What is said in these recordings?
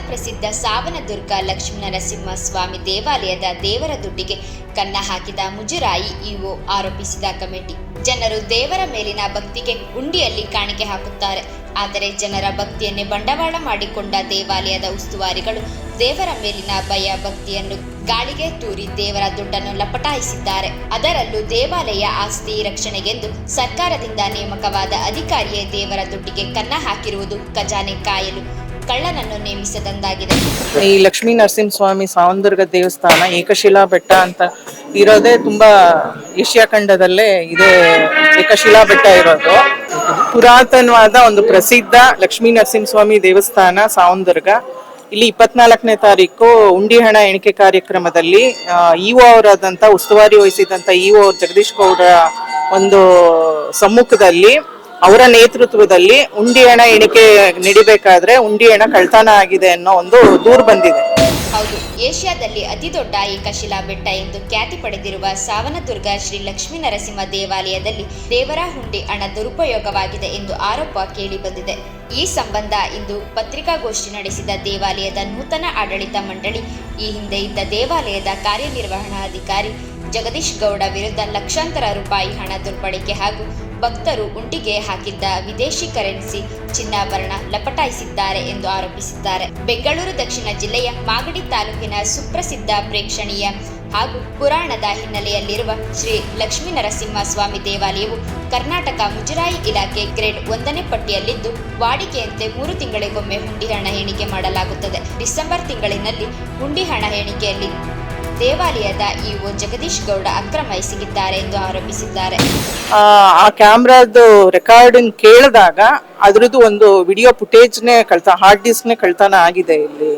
ಪ್ರಸಿದ್ಧ ಸಾವನದುರ್ಗ ಲಕ್ಷ್ಮೀನರಸಿಂಹ ಸ್ವಾಮಿ ದೇವಾಲಯದ ದೇವರ ದುಡ್ಡಿಗೆ ಕನ್ನ ಹಾಕಿದ ಮುಜುರಾಯಿ ಇಒ ಆರೋಪಿಸಿದ ಕಮಿಟಿ. ಜನರು ದೇವರ ಮೇಲಿನ ಭಕ್ತಿಗೆ ಉಂಡಿಯಲ್ಲಿ ಕಾಣಿಕೆ ಹಾಕುತ್ತಾರೆ. ಆದರೆ ಜನರ ಭಕ್ತಿಯನ್ನೇ ಬಂಡವಾಳ ಮಾಡಿಕೊಂಡ ದೇವಾಲಯದ ಉಸ್ತುವಾರಿಗಳು ದೇವರ ಮೇಲಿನ ಭಯ ಭಕ್ತಿಯನ್ನು ಗಾಳಿಗೆ ತೂರಿ ದೇವರ ದುಡ್ಡನ್ನು ಲಪಟಾಯಿಸಿದ್ದಾರೆ. ಅದರಲ್ಲೂ ದೇವಾಲಯ ಆಸ್ತಿ ರಕ್ಷಣೆಗೆಂದು ಸರ್ಕಾರದಿಂದ ನೇಮಕವಾದ ಅಧಿಕಾರಿಯೇ ದೇವರ ದುಡ್ಡಿಗೆ ಕನ್ನ ಹಾಕಿರುವುದು ಖಜಾನೆ ಕಾಯಲು ಕಳ್ಳನನ್ನು ನೇಮಿಸದಂದಾಗಿದೆ ಈ ಲಕ್ಷ್ಮೀ ನರಸಿಂಹಸ್ವಾಮಿ ಸಾವಂದುರ್ಗ ದೇವಸ್ಥಾನ, ಏಕಶಿಲಾ ಬೆಟ್ಟ ಅಂತ ಇರೋದೇ ತುಂಬಾ ಏಷ್ಯಾ ಖಂಡದಲ್ಲೇ ಇದೇ ಏಕಶಿಲಾ ಬೆಟ್ಟ ಇರೋದು. ಪುರಾತನವಾದ ಒಂದು ಪ್ರಸಿದ್ಧ ಲಕ್ಷ್ಮೀ ನರಸಿಂಹಸ್ವಾಮಿ ದೇವಸ್ಥಾನ ಸಾವಂದುರ್ಗ. ಇಲ್ಲಿ ಇಪ್ಪತ್ನಾಲ್ಕನೇ ತಾರೀಕು ಉಂಡಿ ಹಣ ಎಣಿಕೆ ಕಾರ್ಯಕ್ರಮದಲ್ಲಿ ಇಒ ಅವರಾದಂಥ ಉಸ್ತುವಾರಿ ವಹಿಸಿದಂಥ ಇಒ ಜಗದೀಶ್ ಗೌಡ ಒಂದು ಸಮ್ಮುಖದಲ್ಲಿ ಅವರ ನೇತೃತ್ವದಲ್ಲಿ ಉಂಡಿ ಹಣ ಎಣಿಕೆ ನಡಿಬೇಕಾದ್ರೆ ಉಂಡಿ ಹಣ ಕಳ್ತನ ಆಗಿದೆ ಅನ್ನೋ ಒಂದು ದೂರು ಬಂದಿದೆ. ಹೌದು, ಏಷ್ಯಾದಲ್ಲಿ ಅತಿ ದೊಡ್ಡ ಏಕಶಿಲಾ ಬೆಟ್ಟ ಎಂದು ಖ್ಯಾತಿ ಪಡೆದಿರುವ ಸಾವನದುರ್ಗ ಶ್ರೀ ಲಕ್ಷ್ಮೀ ನರಸಿಂಹ ದೇವಾಲಯದಲ್ಲಿ ದೇವರ ಹುಂಡಿ ಹಣ ದುರುಪಯೋಗವಾಗಿದೆ ಎಂದು ಆರೋಪ ಕೇಳಿಬಂದಿದೆ ಈ ಸಂಬಂಧ ಇಂದು ಪತ್ರಿಕಾಗೋಷ್ಠಿ ನಡೆಸಿದ ದೇವಾಲಯದ ನೂತನ ಆಡಳಿತ ಮಂಡಳಿ, ಈ ಹಿಂದೆ ಇದ್ದ ದೇವಾಲಯದ ಕಾರ್ಯನಿರ್ವಹಣಾಧಿಕಾರಿ ಜಗದೀಶ್ ಗೌಡ ವಿರುದ್ಧ ಲಕ್ಷಾಂತರ ರೂಪಾಯಿ ಹಣ ದುರ್ಬಳಕೆ ಹಾಗೂ ಭಕ್ತರು ಉಂಟಿಗೆ ಹಾಕಿದ್ದ ವಿದೇಶಿ ಕರೆನ್ಸಿ ಚಿನ್ನಾಭರಣ ಲಪಟಾಯಿಸಿದ್ದಾರೆ ಎಂದು ಆರೋಪಿಸಿದ್ದಾರೆ. ಬೆಂಗಳೂರು ದಕ್ಷಿಣ ಜಿಲ್ಲೆಯ ಮಾಗಡಿ ತಾಲೂಕಿನ ಸುಪ್ರಸಿದ್ಧ ಪ್ರೇಕ್ಷಣೀಯ ಹಾಗೂ ಪುರಾಣದ ಹಿನ್ನೆಲೆಯಲ್ಲಿರುವ ಶ್ರೀ ಲಕ್ಷ್ಮೀ ನರಸಿಂಹ ಸ್ವಾಮಿ ದೇವಾಲಯವು ಕರ್ನಾಟಕ ಮುಜರಾಯಿ ಇಲಾಖೆ ಗ್ರೇಡ್ ಒಂದನೇ ಪಟ್ಟಿಯಲ್ಲಿದ್ದು, ವಾಡಿಕೆಯಂತೆ ಮೂರು ತಿಂಗಳಿಗೊಮ್ಮೆ ಹುಂಡಿ ಹಣ ಎಣಿಕೆ ಮಾಡಲಾಗುತ್ತದೆ. ಡಿಸೆಂಬರ್ ತಿಂಗಳಿನಲ್ಲಿ ಹುಂಡಿ ಹಣ ಎಣಿಕೆಯಲ್ಲಿ ದೇವಾಲಯದ ಇಒ ಜಗದೀಶ್ ಗೌಡ ಅಕ್ರಮ ಎಸಗಿದ್ದಾರೆ ಎಂದು ಆರೋಪಿಸಿದ್ದಾರೆ. ಆ, ಕ್ಯಾಮ್ರಾದ್ದು ಕ್ಯಾಮ್ರಾದು ರೆಕಾರ್ಡಿಂಗ್ ಕೇಳಿದಾಗ ಅದರದ್ದು ಒಂದು ವಿಡಿಯೋ ಫುಟೇಜ್ನೇ ಕಳ್ತ ಹಾರ್ಡ್ ಡಿಸ್ಕ್ನೇ ಕಳ್ತನ ಆಗಿದೆ ಇಲ್ಲಿ.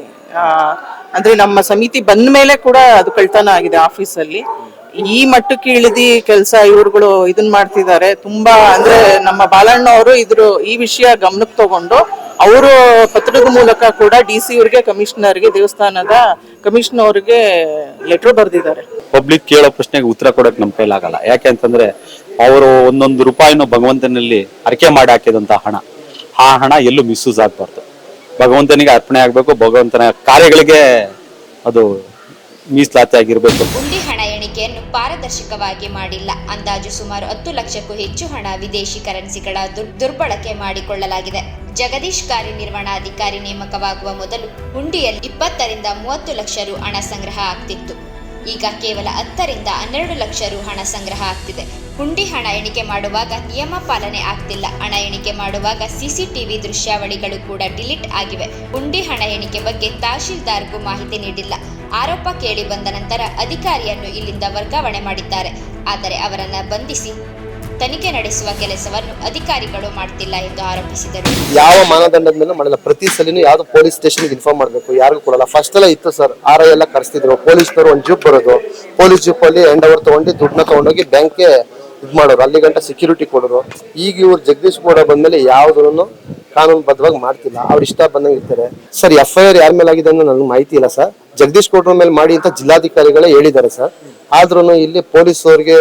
ಅಂದ್ರೆ ನಮ್ಮ ಸಮಿತಿ ಬಂದ ಮೇಲೆ ಕೂಡ ಅದು ಕಳ್ತನ ಆಗಿದೆ ಆಫೀಸಲ್ಲಿ. ಈ ಮಟ್ಟಕ್ಕೆ ಇಳಿದಿ ಕೆಲಸ ಇವ್ರುಗಳು ಇದನ್ ಮಾಡ್ತಿದ್ದಾರೆ. ತುಂಬಾ ಅಂದ್ರೆ ನಮ್ಮ ಬಾಲಣ್ಣ ಅವರು ಇದ್ರು ಈ ವಿಷಯ ಗಮನಕ್ಕೆ ತಗೊಂಡು ಅವರು ಪತ್ರದ ಮೂಲಕ ಕೂಡ ಡಿ ಸಿ ಅವ್ರಿಗೆ ಕಮಿಷನರ್ಗೆ ದೇವಸ್ಥಾನದ ಕಮಿಷನರ್ ಅವ್ರಿಗೆ ಲೆಟರ್ ಬರೆದಿದ್ದಾರೆ. ಪಬ್ಲಿಕ್ ಕೇಳೋ ಪ್ರಶ್ನೆಗೆ ಉತ್ತರ ಕೊಡಕ್ ನಮ್ ಕೈಲಾಗಲ್ಲ. ಯಾಕೆ ಅಂತಂದ್ರೆ ಅವರು ಒಂದೊಂದು ರೂಪಾಯಿನೂ ಭಗವಂತನಲ್ಲಿ ಅರಕೆ ಮಾಡಿ ಹಾಕಿದಂತ ಹಣ. ಆ ಹಣ ಎಲ್ಲೂ ಮಿಸ್ಯೂಸ್ ಆಗ್ಬಾರ್ದು. ಭಗವಂತನಿಗೆ ಅರ್ಪಣೆ ಆಗ್ಬೇಕು ಭಗವಂತನ ಕಾರ್ಯಗಳಿಗೆ ಅದು ಮೀಸಲಾತಿ ಆಗಿರ್ಬೇಕು. ಹುಂಡಿ ಹಣ ಎಣಿಕೆಯನ್ನು ಪಾರದರ್ಶಕವಾಗಿ ಮಾಡಿಲ್ಲ. ಅಂದಾಜು ಸುಮಾರು ಹತ್ತು ಲಕ್ಷಕ್ಕೂ ಹೆಚ್ಚು ಹಣ ವಿದೇಶಿ ಕರೆನ್ಸಿಗಳ ದುರ್- ದುರ್ಬಳಕೆ ಮಾಡಿಕೊಳ್ಳಲಾಗಿದೆ. ಜಗದೀಶ್ ಕಾರ್ಯನಿರ್ವಹಣಾಧಿಕಾರಿ ನೇಮಕವಾಗುವ ಮೊದಲು ಹುಂಡಿಯಲ್ಲಿ ಇಪ್ಪತ್ತರಿಂದ ಮೂವತ್ತು ಲಕ್ಷ ರು ಹಣ ಸಂಗ್ರಹ ಆಗ್ತಿತ್ತು. ಈಗ ಕೇವಲ ಹತ್ತರಿಂದ ಹನ್ನೆರಡು ಲಕ್ಷ ರು ಹಣ ಸಂಗ್ರಹ ಆಗ್ತಿದೆ. ಹುಂಡಿ ಹಣ ಎಣಿಕೆ ಮಾಡುವಾಗ ನಿಯಮ ಪಾಲನೆ ಆಗ್ತಿಲ್ಲ. ಹಣ ಎಣಿಕೆ ಮಾಡುವಾಗ ಸಿಸಿಟಿವಿ ದೃಶ್ಯಾವಳಿಗಳು ಕೂಡ ಡಿಲೀಟ್ ಆಗಿವೆ. ಹುಂಡಿ ಹಣ ಎಣಿಕೆ ಬಗ್ಗೆ ತಹಶೀಲ್ದಾರ್ಗೂ ಮಾಹಿತಿ ನೀಡಿಲ್ಲ. ಆರೋಪ ಕೇಳಿ ಬಂದ ನಂತರ ಅಧಿಕಾರಿಯನ್ನು ಇಲ್ಲಿಂದ ವರ್ಗಾವಣೆ ಮಾಡಿದ್ದಾರೆ. ಆದರೆ ಅವರನ್ನು ಬಂಧಿಸಿ ತನಿಖೆ ನಡೆಸುವ ಕೆಲಸವನ್ನು ಅಧಿಕಾರಿಗಳು ಮಾಡ್ತಿಲ್ಲ ಎಂದು ಆರೋಪಿಸಿದರು. ಯಾವ ಮಾನದಂಡದ ಮೇಲೆ ಮಾಡಿಲ್ಲ. ಪ್ರತಿ ಸಲಿನೂ ಯಾವ್ದು ಪೊಲೀಸ್ ಸ್ಟೇಷನ್ಗೆ ಇನ್ಫಾರ್ಮ್ ಮಾಡಬೇಕು. ಯಾರಿಗೂ ಕೊಡಲ್ಲ. ಫಸ್ಟ್ ಎಲ್ಲ ಇತ್ತು ಸರ್. ಆರ್ ಐ ಎಲ್ಲ ಕರೆಸ್ತಿದ್ರು. ಪೊಲೀಸ್ನವರು ಒಂದು ಜೀಪ್ ಬರೋದು. ಪೊಲೀಸ್ ಜೀಪ್ ಅಲ್ಲಿ ಎಂಡ್ ಅವರ್ ತಗೊಂಡು ದುಡ್ಡನ್ನ ತಗೊಂಡೋಗಿ ಬ್ಯಾಂಕ್ಗೆ ಇದು ಮಾಡೋರು. ಅಲ್ಲಿ ಗಂಟ ಸೆಕ್ಯೂರಿಟಿ ಕೊಡೋರು. ಈಗ ಇವ್ರು ಜಗದೀಶ್ ಗೌಡ ಬಂದ್ಮೇಲೆ ಯಾವ್ದನ್ನು ಕಾನೂನುಬದ್ಧವಾಗಿ ಮಾಡ್ತಿಲ್ಲ. ಅವ್ರು ಇಷ್ಟ ಬಂದಂಗೆ ಇರ್ತಾರೆ. ಸರ್ ಎಫ್ ಐ ಆರ್ ಯಾರ ಮೇಲೆ ಆಗಿದೆ ಅನ್ನೋ ನನಗೆ ಮಾಹಿತಿ ಇಲ್ಲ ಸರ್. ಜಗದೀಶ್ ಗೌಡ್ರ ಮೇಲೆ ಮಾಡಿ ಅಂತ ಜಿಲ್ಲಾಧಿಕಾರಿಗಳೇ ಹೇಳಿದ್ದಾರೆ ಸರ್. ಆದ್ರೂ ಇಲ್ಲಿ ಪೊಲೀಸ್ ಅವ್ರಿಗೆ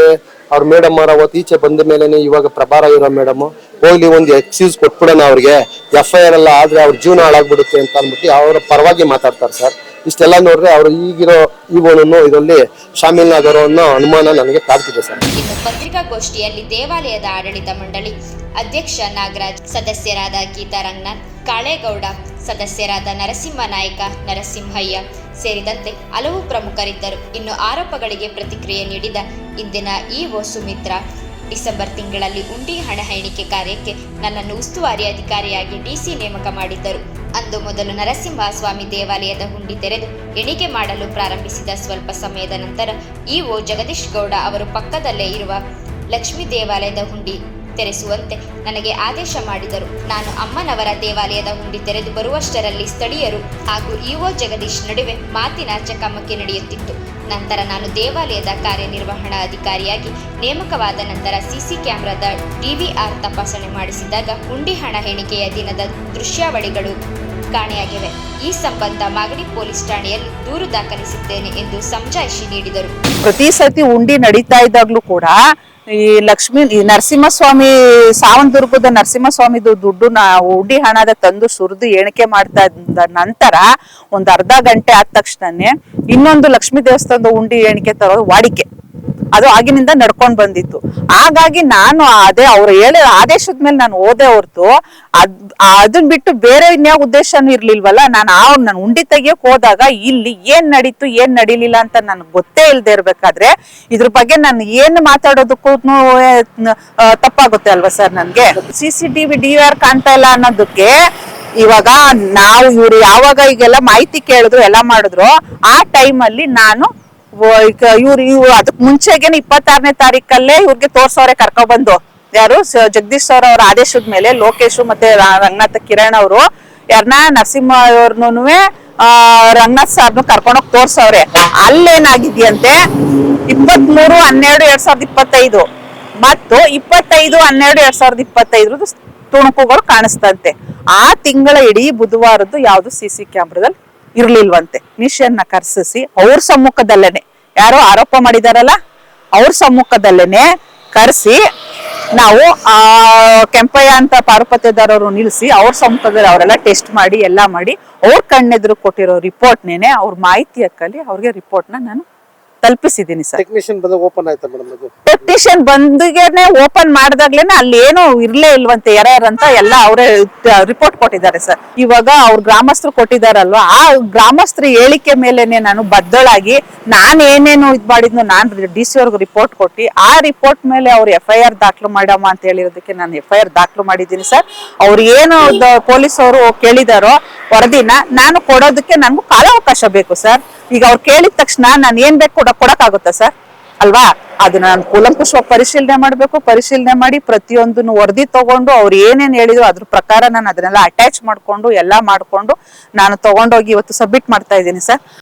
ಅವ್ರ ಮೇಡಮ್ ಅವ್ರ ಅವತ್ತು ಈಚೆ ಬಂದ ಮೇಲೆನೆ ಇವಾಗ ಪ್ರಭಾರ ಇರೋ ಮೇಡಮ್, ಹೋಗ್ಲಿ ಒಂದು ಎಕ್ಸ್ಕ್ಯೂಸ್ ಕೊಟ್ಬಿಡೋಣ ಅವ್ರಿಗೆ. ಎಫ್ ಐ ಆರ್ ಎಲ್ಲ ಆದ್ರೆ ಅವ್ರ ಜೀವನ ಹಾಳಾಗ್ಬಿಡುತ್ತೆ ಅಂತ ಅಂದ್ಬಿಟ್ಟು ಅವರ ಪರವಾಗಿ ಮಾತಾಡ್ತಾರೆ ಸರ್. ಇಷ್ಟೆಲ್ಲ ನೋಡ್ರೆ ಅವರು ಈಗಿರೋ ಈಗೋನು ಇದರಲ್ಲಿ ಶಾಮೀಲ್ನಾಗರೋ ಅನ್ನೋ ಅನುಮಾನ ನನಗೆ ಕಾಡ್ತಿದೆ ಸರ್. ಇನ್ನು ಪತ್ರಿಕಾಗೋಷ್ಠಿಯಲ್ಲಿ ದೇವಾಲಯದ ಆಡಳಿತ ಮಂಡಳಿ ಅಧ್ಯಕ್ಷ ನಾಗರಾಜ್, ಸದಸ್ಯರಾದ ಗೀತಾ ರಂಗನಾಥ್, ಕಾಳೇಗೌಡ, ಸದಸ್ಯರಾದ ನರಸಿಂಹ ನಾಯಕ, ನರಸಿಂಹಯ್ಯ ಸೇರಿದಂತೆ ಹಲವು ಪ್ರಮುಖರಿದ್ದರು. ಇನ್ನು ಆರೋಪಗಳಿಗೆ ಪ್ರತಿಕ್ರಿಯೆ ನೀಡಿದ ಇಂದಿನ ಇಒ ಸುಮಿತ್ರ ಡಿಸೆಂಬರ್ ತಿಂಗಳಲ್ಲಿ ಉಂಡಿ ಹಣ ಎಣಿಕೆ ಕಾರ್ಯಕ್ಕೆ ನನ್ನನ್ನು ಉಸ್ತುವಾರಿ ಅಧಿಕಾರಿಯಾಗಿ ಡಿಸಿ ನೇಮಕ ಮಾಡಿದ್ದರು. ಅಂದು ಮೊದಲು ನರಸಿಂಹಸ್ವಾಮಿ ದೇವಾಲಯದ ಹುಂಡಿ ತೆರೆದು ಎಣಿಕೆ ಮಾಡಲು ಪ್ರಾರಂಭಿಸಿದ ಸ್ವಲ್ಪ ಸಮಯದ ನಂತರ ಇಒ ಜಗದೀಶ್ ಗೌಡ ಅವರು ಪಕ್ಕದಲ್ಲೇ ಇರುವ ಲಕ್ಷ್ಮೀ ದೇವಾಲಯದ ಹುಂಡಿ ತೆರೆಸುವಂತೆ ನನಗೆ ಆದೇಶ ಮಾಡಿದರು. ನಾನು ಅಮ್ಮನವರ ದೇವಾಲಯದ ಹುಂಡಿ ತೆರೆದು ಬರುವಷ್ಟರಲ್ಲಿ ಸ್ಥಳೀಯರು ಹಾಗೂ ಇಒ ಜಗದೀಶ್ ನಡುವೆ ಮಾತಿನ ಚಕಮಕಿ ನಡೆಯುತ್ತಿತ್ತು. ನಂತರ ನಾನು ದೇವಾಲಯದ ಕಾರ್ಯನಿರ್ವಹಣಾ ಅಧಿಕಾರಿಯಾಗಿ ನೇಮಕವಾದ ನಂತರ ಸಿಸಿ ಕ್ಯಾಮೆರಾದ ಡಿವಿಆರ್ ತಪಾಸಣೆ ಮಾಡಿಸಿದಾಗ ಹುಂಡಿ ಹಣ ಎಣಿಕೆಯ ದಿನದ ದೃಶ್ಯಾವಳಿಗಳು ಕಾಣೆಯಾಗಿವೆ. ಈ ಸಂಬಂಧ ಮಾಗಡಿ ಪೊಲೀಸ್ ಠಾಣೆಯಲ್ಲಿ ದೂರು ದಾಖಲಿಸಿದ್ದೇನೆ ಎಂದು ಸಮಜಾಯಿಷಿ ನೀಡಿದರು. ಪ್ರತಿ ಸತಿ ಉಂಡಿ ನಡೀತಾ ಇದ್ದಾಗಲೂ ಕೂಡ ಈ ಲಕ್ಷ್ಮೀ, ಈ ನರಸಿಂಹಸ್ವಾಮಿ ಸಾವಂದುರ್ಗದ ನರಸಿಂಹಸ್ವಾಮಿದು ದುಡ್ಡು ನಾ ಉಡಿ ಹಣದ ತಂದು ಸುರಿದು ಎಣಿಕೆ ಮಾಡ್ತಾ ಇದ್ದ ನಂತರ ಒಂದ್ ಅರ್ಧ ಗಂಟೆ ಆದ ತಕ್ಷಣನೇ ಇನ್ನೊಂದು ಲಕ್ಷ್ಮೀ ದೇವಸ್ಥಾನದ ಉಂಡಿ ಎಣಿಕೆ ತರೋದು ವಾಡಿಕೆ. ಅದು ಆಗಿನಿಂದ ನಡ್ಕೊಂಡ್ ಬಂದಿತ್ತು. ಹಾಗಾಗಿ ನಾನು ಅದೇ ಅವ್ರು ಹೇಳಿದ ಆದೇಶದ ಮೇಲೆ ನಾನು ಓದೆ ಹೊರ್ತು ಅದ್, ಅದನ್ ಬಿಟ್ಟು ಬೇರೆ ಇನ್ಯಾವ ಉದ್ದೇಶನೂ ಇರ್ಲಿಲ್ವಲ್ಲ, ನಾನು ಆ ನಾನು ಉಂಡಿ ತೆಗಿಯಕ್ ಹೋದಾಗ ಇಲ್ಲಿ ಏನ್ ನಡೀತು, ಏನ್ ನಡೀಲಿಲ್ಲ ಅಂತ ನನ್ಗೆ ಗೊತ್ತೇ ಇಲ್ದೆ ಇರ್ಬೇಕಾದ್ರೆ ಇದ್ರ ಬಗ್ಗೆ ನಾನು ಏನ್ ಮಾತಾಡೋದಕ್ಕೂ ತಪ್ಪಾಗುತ್ತೆ ಅಲ್ವಾ ಸರ್ ನನ್ಗೆ? C C TV D R ಕಾಣ್ತಾ ಇಲ್ಲ ಅನ್ನೋದಕ್ಕೆ ಇವಾಗ ನಾವು ಇವ್ರು ಯಾವಾಗ ಈಗೆಲ್ಲ ಮಾಹಿತಿ ಕೇಳಿದ್ರು, ಎಲ್ಲ ಮಾಡಿದ್ರು, ಆ ಟೈಮಲ್ಲಿ ನಾನು ಇವ್ರು ಇವ್ರು ಅದಕ್ ಮುಂಚೆಗೆ ಇಪ್ಪತ್ತಾರನೇ ತಾರೀಕಲ್ಲೇ ಇವ್ರಿಗೆ ತೋರ್ಸವ್ರೆ ಕರ್ಕೊಬಂದು. ಯಾರು? ಜಗದೀಶ್ ಸರ್ ಅವ್ರ ಆದೇಶದ ಮೇಲೆ ಲೋಕೇಶ್ ಮತ್ತೆ ರಂಗನಾಥ ಕಿರಣ್ ಅವರು. ಯಾರನ್ನ ನರಸಿಂಹ ಅವ್ರನ್ನೂ ಆ, ರಂಗನಾಥ್ ಸರ್ನು ಕರ್ಕೊಂಡೋಗಿ ತೋರ್ಸವ್ರೆ. ಅಲ್ಲೇನಾಗಿದ್ಯಂತೆ? ಇಪ್ಪತ್ಮೂರು, ಹನ್ನೆರಡು, ಎರಡ್ ಸಾವಿರದ ಇಪ್ಪತ್ತೈದು. ಮತ್ತು ಇಪ್ಪತ್ತೈದು, ಹನ್ನೆರಡು, ಎರಡ್ ಸಾವಿರದ ಇಪ್ಪತ್ತೈದ್ರದ್ದು ತುಣುಕುಗಳು ಕಾಣಿಸ್ತಂತೆ. ಆ ತಿಂಗಳ ಇಡೀ ಬುಧವಾರದ್ದು ಯಾವುದು ಸಿ ಸಿ ಕ್ಯಾಮ್ರಾದಲ್ಲಿ ಇರ್ಲಿಲ್ವಂತೆ. ನಿಶನ್ನ ಕರ್ಸಿಸಿ ಅವ್ರ ಸಮ್ಮುಖದಲ್ಲೇನೆ. ಯಾರೋ ಆರೋಪ ಮಾಡಿದಾರಲ್ಲ, ಅವ್ರ ಸಮ್ಮುಖದಲ್ಲೇನೆ ಕರೆಸಿ ನಾವು ಆ ಕೆಂಪಯ್ಯ ಅಂತ ಪಾರುಪತ್ಯದಾರರು ನಿಲ್ಸಿ ಅವ್ರ ಸಮ್ಮುಖದಲ್ಲಿ ಅವರೆಲ್ಲ ಟೆಸ್ಟ್ ಮಾಡಿ, ಎಲ್ಲ ಮಾಡಿ, ಅವ್ರ ಕಣ್ಣೆದುರು ಕೊಟ್ಟಿರೋ ರಿಪೋರ್ಟ್ನೇನೆ ಅವ್ರ ಮಾಹಿತಿ ಹಕ್ಕಲ್ಲಿ ಅವ್ರಿಗೆ ರಿಪೋರ್ಟ್ನ ನಾನು ತಲುಪಿಸಿದ್ದೀನಿ ಸರ್. ಟೆಕ್ನಿಷಿಯನ್ ಬಂದ ಓಪನ್ ಆಯ್ತಾ ಮೇಡಮ್ ಅದು? ಟೆಕ್ನಿಷಿಯನ್ ಬಂದಿಗೆನೆ ಓಪನ್ ಮಾಡಿದಾಗ್ಲೇನೆ ಅಲ್ಲಿ ಏನು ಇರ್ಲೇ ಇಲ್ವಂತೆ ಎರರ್ ಅಂತ ಎಲ್ಲ ಅವರೇ ರಿಪೋರ್ಟ್ ಕೊಟ್ಟಿದ್ದಾರೆ ಸರ್. ಇವಾಗ ಅವ್ರ ಗ್ರಾಮಸ್ಥರು ಕೊಟ್ಟಿದಾರಲ್ವಾ ಆ ಗ್ರಾಮಸ್ಥರ ಹೇಳಿಕೆ ಮೇಲೆನೆ ನಾನು ಬದ್ದಳಾಗಿ ನಾನು ಏನೇನು ಇದ್ ಮಾಡಿದ್ನು ನಾನು ಡಿ ಸಿ ಅವ್ರಿಗೆ ರಿಪೋರ್ಟ್ ಕೊಟ್ಟು ಆ ರಿಪೋರ್ಟ್ ಮೇಲೆ ಅವ್ರು ಎಫ್ ಐ ಆರ್ ದಾಖಲು ಮಾಡಮ್ಮ ಅಂತ ಹೇಳಿರೋದಕ್ಕೆ ನಾನು ಎಫ್ ಐ ಆರ್ ದಾಖಲು ಮಾಡಿದ್ದೀನಿ ಸರ್. ಅವ್ರು ಏನು ಪೊಲೀಸ್ ಅವರು ಕೇಳಿದಾರೋ ವರದಿನ ನಾನು ಕೊಡೋದಕ್ಕೆ ನನಗೂ ಕಾಲಾವಕಾಶ ಬೇಕು ಸರ್. ಈಗ ಅವ್ರು ಕೇಳಿದ ತಕ್ಷಣ ನಾನು ಏನ್ ಬೇಕು ಕೊಡ ಕೊಡಕ್ಕಾಗುತ್ತಾ ಸರ್? ಅಲ್ವಾ? ಅದನ್ನ ನಾನು ಪರಿಶೀಲನೆ ಮಾಡ್ಬೇಕು, ಪರಿಶೀಲನೆ ಮಾಡಿ ಪ್ರತಿಯೊಂದನ್ನು ವರದಿ ತಗೊಂಡು ಅವ್ರು ಏನೇನ್ ಹೇಳಿದ್ರು ಅದ್ರ ಪ್ರಕಾರ ನಾನು ಅದನ್ನೆಲ್ಲ ಅಟ್ಯಾಚ್ ಮಾಡ್ಕೊಂಡು, ಎಲ್ಲಾ ಮಾಡ್ಕೊಂಡು ನಾನು ತಗೊಂಡೋಗಿ ಇವತ್ತು ಸಬ್ಮಿಟ್ ಮಾಡ್ತಾ ಇದ್ದೀನಿ ಸರ್.